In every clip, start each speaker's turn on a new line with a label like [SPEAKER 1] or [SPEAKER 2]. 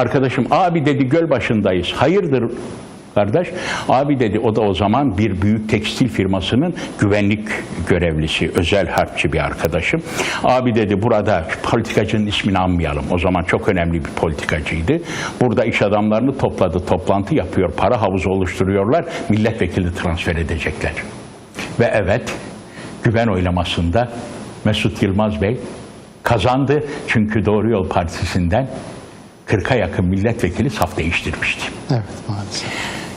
[SPEAKER 1] Arkadaşım abi dedi göl başındayız. Hayırdır kardeş? Abi dedi o da o zaman bir büyük tekstil firmasının güvenlik görevlisi, özel harpçi bir arkadaşım. Abi dedi burada politikacının ismini anmayalım. O zaman çok önemli bir politikacıydı. Burada iş adamlarını topladı, toplantı yapıyor, para havuzu oluşturuyorlar, milletvekili transfer edecekler. Ve evet, güven oylamasında Mesut Yılmaz Bey kazandı. Çünkü Doğru Yol Partisi'nden 40'a yakın milletvekili saf değiştirmişti.
[SPEAKER 2] Evet maalesef.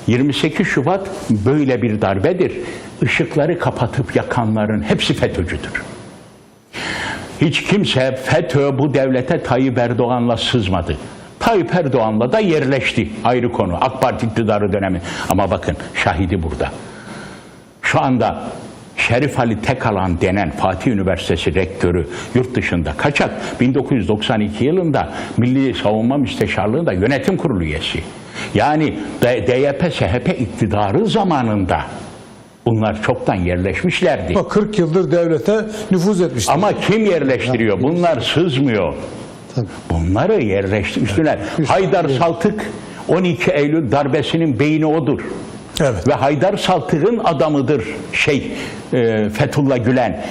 [SPEAKER 1] 28 Şubat böyle bir darbedir. Işıkları kapatıp yakanların hepsi FETÖ'cüdür. Hiç kimse FETÖ bu devlete Tayyip Erdoğan'la sızmadı. Tayyip Erdoğan'la da yerleşti. Ayrı konu. AK Parti iktidarı dönemi. Ama bakın şahidi burada. Şu anda Şerif Ali Tekalan denen Fatih Üniversitesi rektörü yurt dışında kaçak 1992 yılında Milli Savunma Müsteşarlığı'nda yönetim kurulu üyesi. Yani D- DYP SHP iktidarı zamanında bunlar çoktan yerleşmişlerdi.
[SPEAKER 2] Ama 40 yıldır devlete nüfuz etmiştir.
[SPEAKER 1] Ama kim yerleştiriyor? Bunlar sızmıyor.
[SPEAKER 2] Tabii.
[SPEAKER 1] Bunları yerleştirmişler. Haydar Saltık 12 Eylül darbesinin beyni odur.
[SPEAKER 2] Evet.
[SPEAKER 1] Ve Haydar Saltık'ın adamıdır şey e, Fethullah Gülen.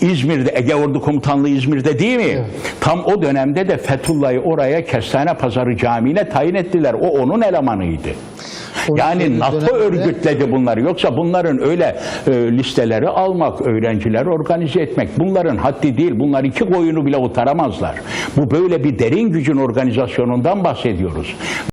[SPEAKER 1] İzmir'de Ege Ordu Komutanlığı İzmir'de değil mi? Tam o dönemde de Fethullah'ı oraya Kestane Pazarı Camii'ne tayin ettiler. O onun elemanıydı. Yani
[SPEAKER 2] Eylül
[SPEAKER 1] NATO
[SPEAKER 2] döneminde-
[SPEAKER 1] örgütledi bunları. Yoksa bunların öyle e, listeleri almak, öğrencileri organize etmek bunların haddi değil. Bunlar iki koyunu bile otaramazlar. Bu böyle bir derin gücün organizasyonundan bahsediyoruz.